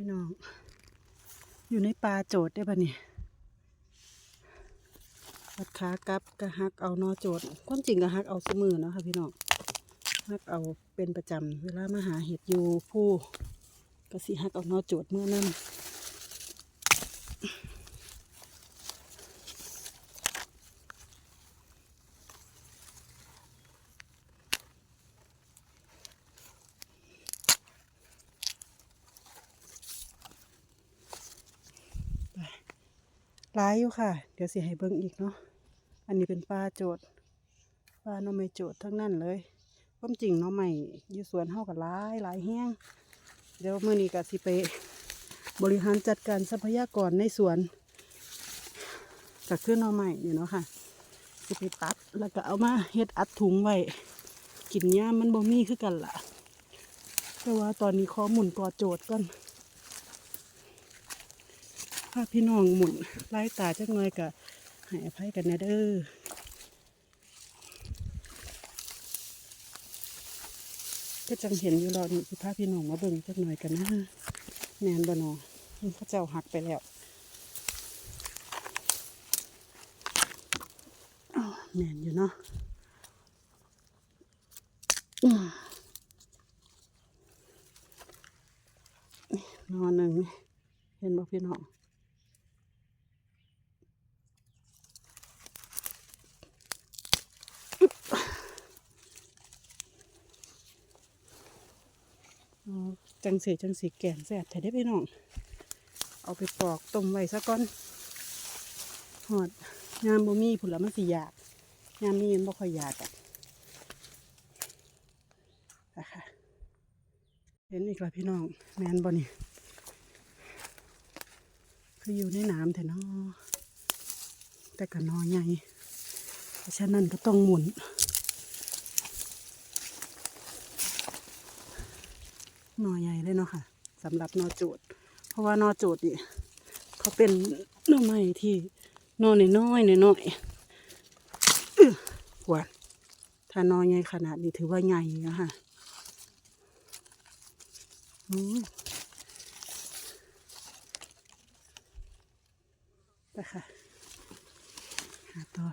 พี่น้อง อยู่ในปลาโจดได้ปะเนี่ยปัดขากลับกระฮักเอานอโจดความจริงกระฮักเอาสมือเนาะค่ะพี่น้องฮักเอาเป็นประจำเวลามาหาเห็ดอยู่ผู้กระสีฮักเอานอโจดเมื่อนั่น ร้ายอยู่ค่ะ เดี๋ยวสิให้เบิ่งอีกเนาะอันนี้เป็นปลาโจดปลาหน่อไม้โจดทั้งนั้นเลยความจริงหน่อไม้อยู่สวนเฮากับร้ายหลายแห้งเดี๋ยวมื้อนี้ก็สิไปบริหารจัดการทรัพยากรในสวนก็คือหน่อไม้นี่เนาะค่ะสิไปตัดแล้วก็เอามาเฮ็ดอัดถุงไว้กินย่ามมันบ่มีคือกันล่ะแต่ว่าตอนนี้ขอหมุนกอโจดก่อนาพี่น้องหมุนไล่ตาจักหน่อยก็ให้อภัยกันนะเด้อก็จังเห็นอยู่รอนี่คือพาพี่น้องมาเบิ่งจักหน่อยกันนะแมนบ่นอพระเจ้าหักไปแล้วแมนอยู่เนาะนอนหนึ่งเห็นบ่พี่น้อง อ๋อ จังสีจังสีแกงแซ่บแท้ได้พี่น้อง เอาไปปอกต้มไว้ซะก่อนหอดงามบ่มีผุละมันสิอยากงามนี้มันบ่ค่อยอยากอะนะคะเห็นอีกแล้วพี่น้อง แมนบ่นี่คืออยู่ในน้ำแท้เนอแต่ก็นอใหญ่เพราะฉะนั้นก็ต้องหมุน หนอใหญ่เลยเนาะค่ะสำหรับนอโจด เพราะว่านอโจดนี่เขาเป็นหน่อไม้ที่นอนน้อยๆน้อยๆอื้อหวานถ้านอใหญ่ขนาดนี้ถือว่าใหญ่นะคะอืมไปค่ะ หาต่อ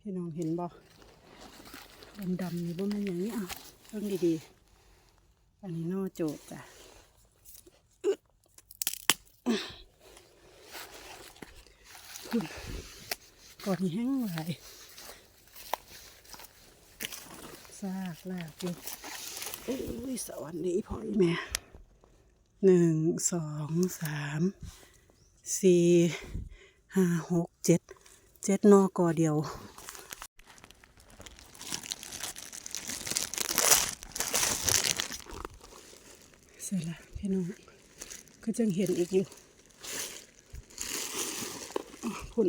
พี่น้องเห็นบ่ดำๆนี่บ่มันอย่างนี้อะเบิ่องดีๆ อันนี้นอโจดจ้ะคุณก่อนแห้งไหลซากลากอยู่โอ้ยสวัสดีพ่อแม่หนึ่งสองสามสี่ห้าหกเจ็ดเจ็ดนอกอเดียว สร็จละพี่น้องก็จังเห็นอีกอยู่อ้อพุ่น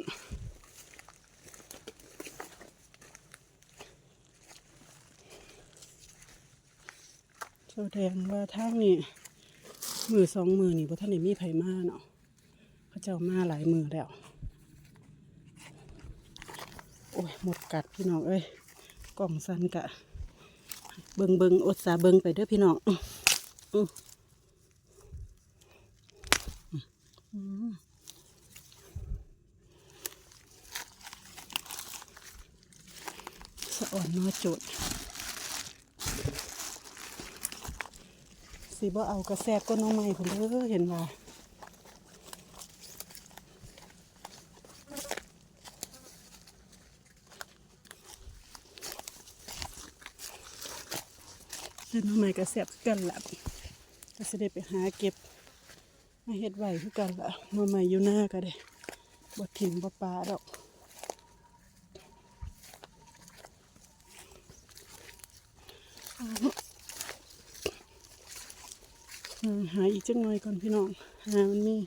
แสดงว่าทางนี้มือสองมือนี่บ่ท่านได้มีไผมาเนาะเขาเจ้ามาหลายมือแล้ว โอ้ย หมดกัดพี่น้องเอ้ยกล่องสันกะ เบิงเบิงอดสาเบิงไปเด้อพี่น้องอืออืม สะอ่อนนอยโจดสีบ่เอากระแซบก็น้องใหม่ผมเด้อเห็นว่าเล่นน้องใหม่กระแซบกันละก็สิได้ไปหาเก็บ มาเฮ็ดไหวคือกันละมาใหม่อยู่หน้าก็ได้บ่ถิ่มบ่ปลาดอกหาอีกจังหน่อยก่อนพี่น้อง หามันมี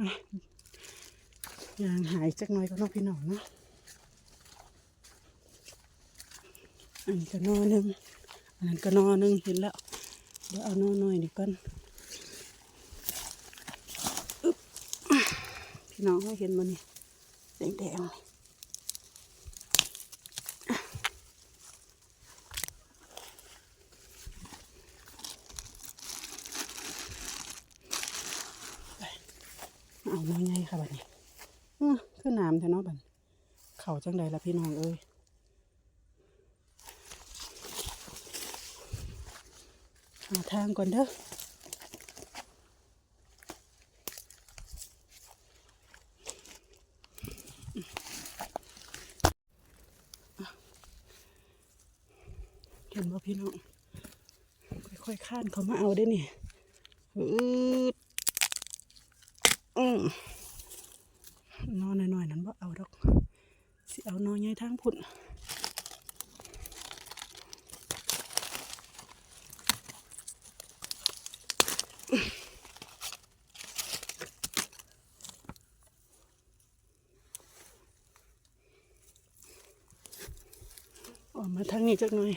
อะยางหายจักหน่อยก็นองพี่น้องเนาะ นนี้ก็นอนึ่งอันนั้นก็นอนึงเห็นแล้ว เดี๋ยวเอานอหน่อยดีก่อนพี่น้องเห็นมันนี่แดงแดงยเอาน่อยไงค่ะบัดนี้ขึ้นน้ำเถอะเนาะบัดเข่าจังใดละพี่น้องเอ้ยาทางก่อนเด้อเห็นบ่พี่น้อง ค่อยๆข้านเขามาเอาได้นี่อืดอืมนอนหน่อยๆนั้นบ่เอาดอก สิเอานอนใหญ่ทางพุ่น ออกมาทางนี้จักหน่อย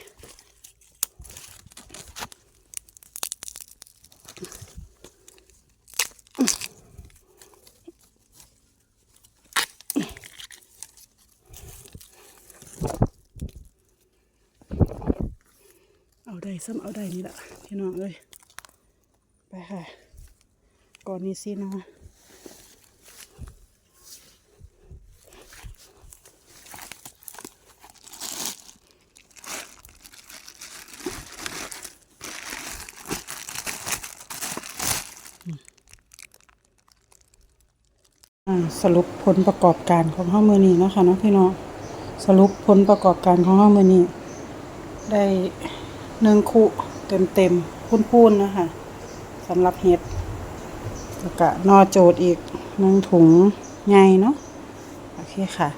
เอาได้ซ้ำเอาได้นี่แหละพี่น้องเอ้ยไปค่ะ ก่อนนี้สินะ สรุปผลประกอบการของห้องมือนี้นะคะเนาะพี่น้องสรุปผลประกอบการของห้องมือนี้ ได้หนึ่งคุเต็มเต็มๆพูนๆนะคะสำหรับเห็ดแล้วก็นอโจดอีกหนึ่งถุงใหญ่เนาะโอเคค่ะ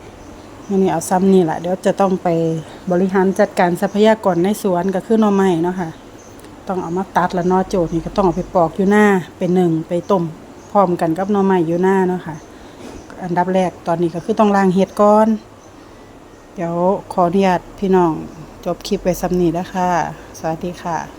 มือนี้เอาซ้ำนี่แหละเดี๋ยวจะต้องไปบริหารจัดการทรัพยากรในสวนก็คือหนอไม้เนาะค่ะ ต้องเอามาตัดแล้วนอโจดนี่ก็ต้องเอาไปปอกอยู่หน้าเป็นหนึ่งไปต้มพร้อมกันกับหนอไม้อยู่หน้าเนาะค่ะ อันดับแรกตอนนี้ก็คือต้องล้างเห็ดก่อน เดี๋ยวขออนุญาตพี่น้องจบคลิปไว้ซ้ำนีแล้วค่ะ สวัสดีค่ะ